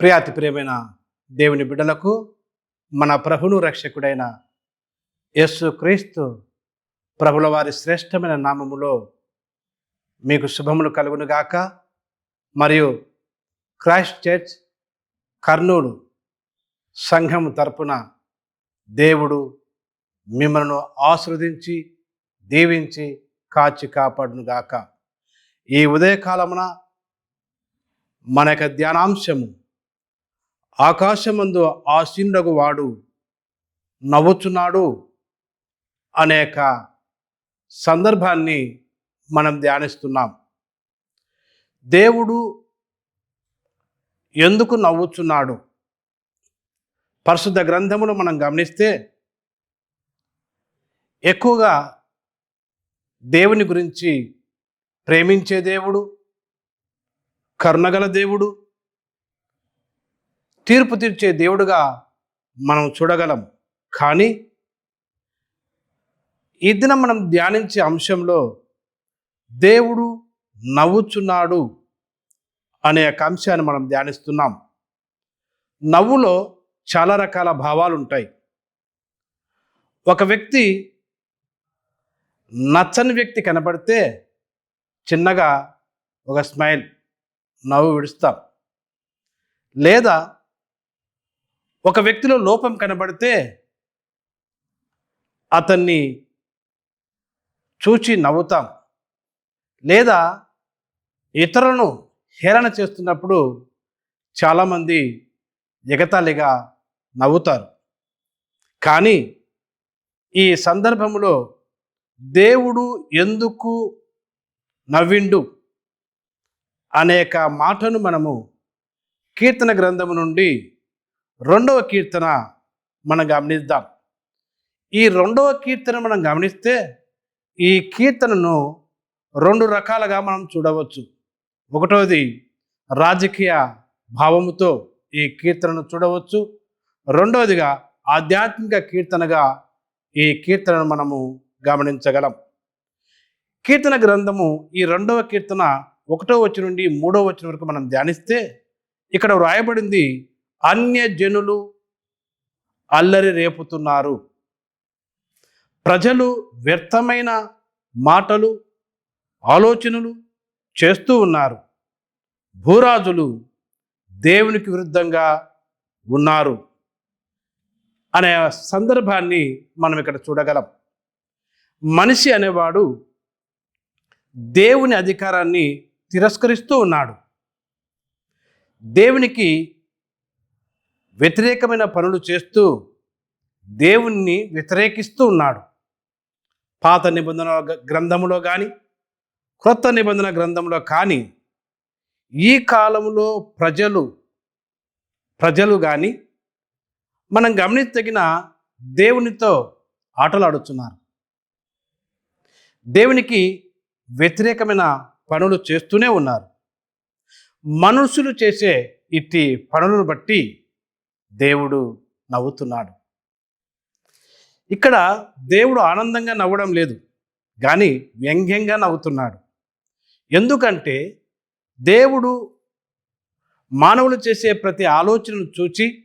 ప్రియాతి ప్రియమైన దేవుని బిడ్డలకు మన ప్రభును రక్షకుడైన యేసు క్రీస్తు ప్రభుల వారి శ్రేష్టమైన నామములో మీకు శుభములు కలుగును గాక. మరియు క్రైస్ట్ చర్చ్ కర్నూలు సంఘం తరపున దేవుడు మిమ్మల్ని ఆస్వాదించి దీవించి కాచి కాపాడును గాక. ఈ ఉదయకాలమున మన యొక్క ధ్యానాంశము ఆకాశమందు ఆశీనుడగు వాడు నవ్వుచున్నాడు అనేక సందర్భాన్ని మనం ధ్యానిస్తున్నాం. దేవుడు ఎందుకు నవ్వుచున్నాడు? పరిశుద్ధ గ్రంథమును మనం గమనిస్తే ఎక్కువగా దేవుని గురించి ప్రేమించే దేవుడు కరుణగల దేవుడు తీర్పు తీర్చే దేవుడుగా మనం చూడగలం. కానీ ఈ దినం మనం ధ్యానించే అంశంలో దేవుడు నవ్వుచున్నాడు అనే ఒక అంశాన్ని మనం ధ్యానిస్తున్నాం. నవ్వులో చాలా రకాల భావాలు ఉంటాయి ఒక వ్యక్తి నచ్చని వ్యక్తి కనబడితే చిన్నగా ఒక స్మైల్ నవ్వు విడుస్తాం. లేదా ఒక వ్యక్తిలో లోపం కనబడితే అతన్ని చూచి నవ్వుతాం. లేదా ఇతరులను హేళన చేస్తున్నప్పుడు చాలామంది ఎగతాళిగా నవ్వుతారు. కానీ ఈ సందర్భంలో దేవుడు ఎందుకు నవ్విండు అనేక మాటను మనము కీర్తన గ్రంథము నుండి రెండవ కీర్తన మనం గమనిద్దాం. ఈ రెండవ కీర్తన మనం గమనిస్తే ఈ కీర్తనను రెండు రకాలుగా మనం చూడవచ్చు. ఒకటోది రాజకీయ భావముతో ఈ కీర్తనను చూడవచ్చు. రెండవదిగా ఆధ్యాత్మిక కీర్తనగా ఈ కీర్తనను మనము గమనించగలం. కీర్తన గ్రంథము ఈ రెండవ కీర్తన ఒకటో వచ్చి నుండి మూడో వచ్చిన వరకు మనం ధ్యానిస్తే ఇక్కడ వ్రాయబడింది అన్యజనులు అల్లరి రేపుతున్నారు. ప్రజలు వ్యర్థమైన మాటలు ఆలోచనలు చేస్తూ ఉన్నారు. భూరాజులు దేవునికి విరుద్ధంగా ఉన్నారు అనే సందర్భాన్ని మనం ఇక్కడ చూడగలం. మనిషి అనేవాడు దేవుని అధికారాన్ని తిరస్కరిస్తూ ఉన్నాడు. దేవునికి వ్యతిరేకమైన పనులు చేస్తూ దేవుణ్ణి వ్యతిరేకిస్తూ ఉన్నాడు. పాత నిబంధన గ్రంథములో కానీ క్రొత్త నిబంధన గ్రంథంలో కానీ ఈ కాలంలో ప్రజలు ప్రజలు కానీ మనం గమనించగిన దేవునితో ఆటలాడుతున్నారు. దేవునికి వ్యతిరేకమైన పనులు చేస్తూనే ఉన్నారు. మనుషులు చేసే ఇట్టి పనులను బట్టి దేవుడు నవ్వుతున్నాడు. ఇక్కడ దేవుడు ఆనందంగా నవ్వడం లేదు కానీ వ్యంగ్యంగా నవ్వుతున్నాడు. ఎందుకంటే దేవుడు మానవులు చేసే ప్రతి ఆలోచనను చూచి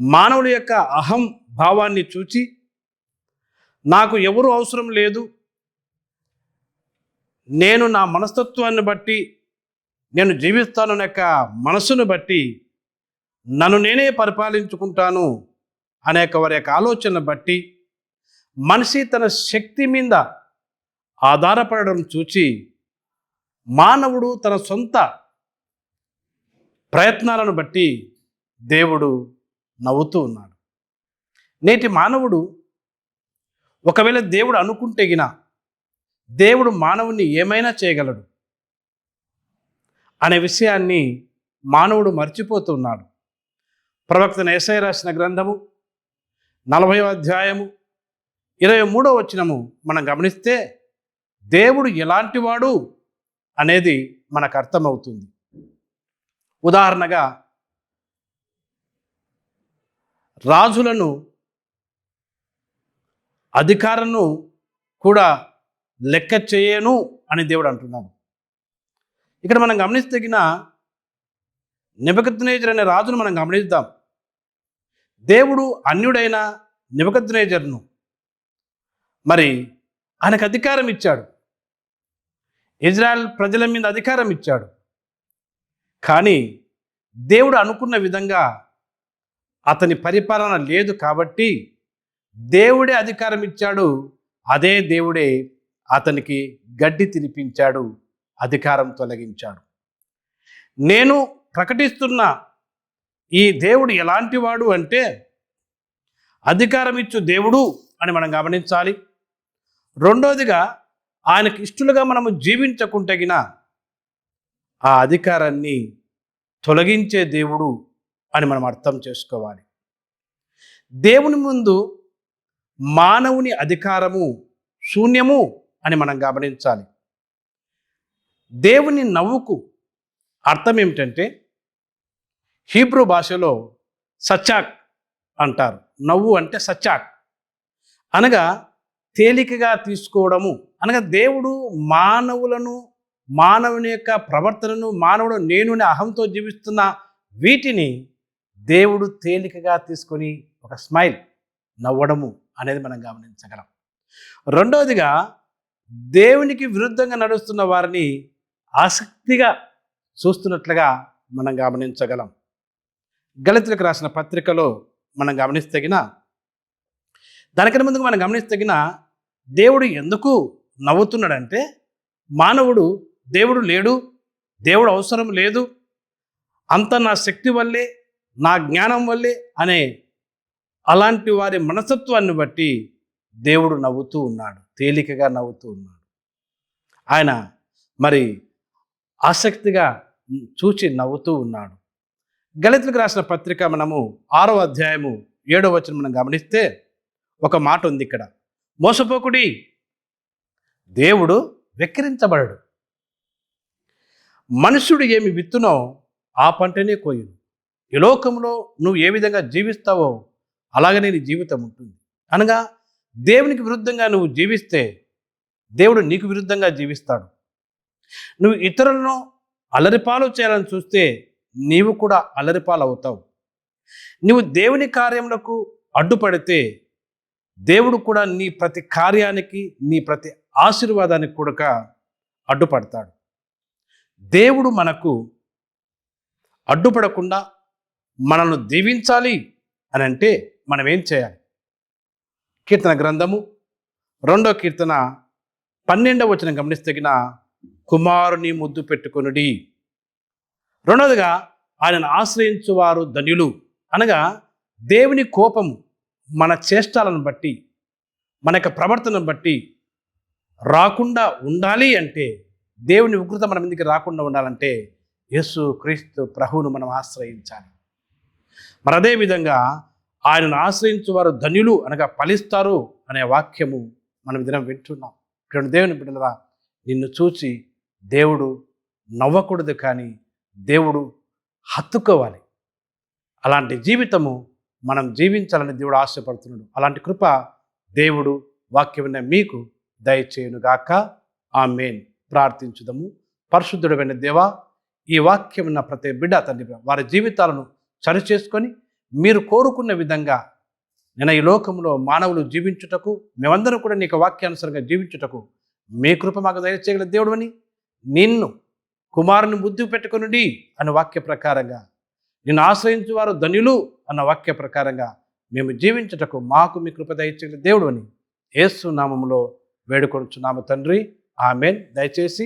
మానవుల యొక్క అహం భావాన్ని చూచి నాకు ఎవరు అవసరం లేదు నేను నా మనస్తత్వాన్ని బట్టి నేను జీవిస్తాను యొక్క మనసును బట్టి నన్ను నేనే పరిపాలించుకుంటాను అనే వారి యొక్క ఆలోచన బట్టి మనిషి తన శక్తి మీద ఆధారపడడం చూచి మానవుడు తన సొంత ప్రయత్నాలను బట్టి దేవుడు నవ్వుతూ ఉన్నాడు. నేటి మానవుడు ఒకవేళ దేవుడు అనుకుంటే గిన దేవుడు మానవుని ఏమైనా చేయగలడు అనే విషయాన్ని మానవుడు మర్చిపోతున్నాడు ప్రవక్తన నేసై రాసిన గ్రంథము నలభై అధ్యాయము ఇరవై మూడో వచనము మనం గమనిస్తే దేవుడు ఎలాంటివాడు అనేది మనకు అర్థమవుతుంది. ఉదాహరణగా రాజులను అధికారను కూడా లెక్క చేయను అని దేవుడు అంటున్నాడు. ఇక్కడ మనం గమనిస్తగిన నిబద్నేజర్ అనే రాజును మనం గమనిద్దాం. దేవుడు అన్యుడైన నిబద్నేజర్ను మరి ఆయనకు అధికారం ఇచ్చాడు. ఇజ్రాయెల్ ప్రజల మీద అధికారం ఇచ్చాడు. కానీ దేవుడు అనుకున్న విధంగా అతని పరిపాలన లేదు కాబట్టి దేవుడే అధికారం ఇచ్చాడు. అదే దేవుడే అతనికి గడ్డి తినిపించాడు అధికారం తొలగించాడు. నేను ప్రకటిస్తున్న ఈ దేవుడు ఎలాంటి వాడు అంటే అధికారం ఇచ్చు దేవుడు అని మనం గమనించాలి. రెండోదిగా ఆయనకి ఇష్టలుగా మనము జీవించకుంటగిన ఆ అధికారాన్ని తొలగించే దేవుడు అని మనం అర్థం చేసుకోవాలి. దేవుని ముందు మానవుని అధికారము శూన్యము అని మనం గమనించాలి. దేవుని నవ్వుకు అర్థం ఏమిటంటే హీబ్రూ భాషలో సచ్చాక్ అంటారు. నవ్వు అంటే సచాక్ అనగా తేలికగా తీసుకోవడము. అనగా దేవుడు మానవులను మానవుని యొక్క ప్రవర్తనను మానవుడు నేను అహంతో జీవిస్తున్న వీటిని దేవుడు తేలికగా తీసుకొని ఒక స్మైల్ నవ్వడము అనేది మనం గమనించగలం. రెండవదిగా దేవునికి విరుద్ధంగా నడుస్తున్న వారిని ఆసక్తిగా చూస్తున్నట్లుగా మనం గమనించగలం. గళితులకు రాసిన పత్రికలో మనం గమనిస్తగిన దానికన్నా ముందుకు మనం గమనిస్తగిన దేవుడు ఎందుకు నవ్వుతున్నాడంటే మానవుడు దేవుడు లేడు దేవుడు అవసరం లేదు అంత నా శక్తి వల్లే నా జ్ఞానం వల్లే అనే అలాంటి వారి మనస్తత్వాన్ని బట్టి దేవుడు నవ్వుతూ ఉన్నాడు తేలికగా నవ్వుతూ ఉన్నాడు. ఆయన మరి ఆసక్తిగా చూచి నవ్వుతూ ఉన్నాడు. గళితులకు రాసిన పత్రిక మనము ఆరో అధ్యాయము ఏడో వచనం మనం గమనిస్తే ఒక మాట ఉంది ఇక్కడ. మోసపోకుడి దేవుడు వెక్కిరించబడడు. మనుషుడు ఏమి విత్తునో ఆ పంటనే కోయును. ఈ లోకంలో నువ్వు ఏ విధంగా జీవిస్తావో అలాగనే నీ జీవితం ఉంటుంది. అనగా దేవునికి విరుద్ధంగా నువ్వు జీవిస్తే దేవుడు నీకు విరుద్ధంగా జీవిస్తాడు. నువ్వు ఇతరులను అలరిపాలు చేయాలని చూస్తే నీవు కూడా అలరిపాలు అవుతావు నువ్వు దేవుని కార్యములకు అడ్డుపడితే దేవుడు కూడా నీ ప్రతి కార్యానికి నీ ప్రతి ఆశీర్వాదానికి కూడా అడ్డుపడతాడు. దేవుడు మనకు అడ్డుపడకుండా మనల్ని దీవించాలి అని అంటే మనం ఏం చేయాలి? కీర్తన గ్రంథము రెండో కీర్తన పన్నెండవ వచ్చిన గమనిస్తగిన కుమారుని ముద్దు పెట్టుకొనుడి. రెండవదిగా ఆయనను ఆశ్రయించువారు ధన్యులు. అనగా దేవుని కోపము మన చేష్టాలను బట్టి మన యొక్క ప్రవర్తనను బట్టి రాకుండా ఉండాలి అంటే దేవుని ఉగ్రత మన మీదకి రాకుండా ఉండాలంటే యేసు క్రీస్తు ప్రభువును మనం ఆశ్రయించాలి. మరి అదేవిధంగా ఆయనను ఆశ్రయించువారు ధన్యులు అనగా ఫలిస్తారు అనే వాక్యము మనం దినం వింటున్నాం. ఇక్కడ దేవుని బిడ్డలరా నిన్ను చూచి దేవుడు నవ్వకూడదు కానీ దేవుడు హత్తుకోవాలి. అలాంటి జీవితము మనం జీవించాలని దేవుడు ఆశపడుతున్నాడు. అలాంటి కృప దేవుడు వాక్యం మీకు దయచేయునుగాక ఆ మెయిన్ ప్రార్థించుదము. పరిశుద్ధుడమైన దేవా ఈ వాక్యం ఉన్న ప్రతి బిడ్డ తండ్రి వారి జీవితాలను సరిచేసుకొని మీరు కోరుకున్న విధంగా నేను ఈ లోకంలో మానవులు జీవించుటకు మేమందరం కూడా నీకు వాక్యానుసారంగా జీవించుటకు మీ కృప మాకు దయచేయగల దేవుడు అని నిన్ను కుమారుని బుద్ధి పెట్టుకునుడి అనే వాక్య ప్రకారంగా. నిన్ను ఆశ్రయించు వారు ధనులు అన్న వాక్య ప్రకారంగా మేము జీవించుటకు మాకు మీ కృప దయచేయగల దేవుడు అని ఏసు నామములో వేడుకొనుచున్నాము తండ్రి. ఆమెన్. దయచేసి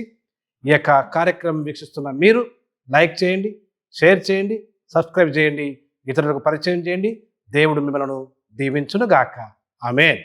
ఈ యొక్క కార్యక్రమం వీక్షిస్తున్న మీరు లైక్ చేయండి షేర్ చేయండి సబ్స్క్రైబ్ చేయండి ఇతరులకు పరిచయం చేయండి. దేవుడు మిమ్మల్ని దీవించును గాక ఆమెన్.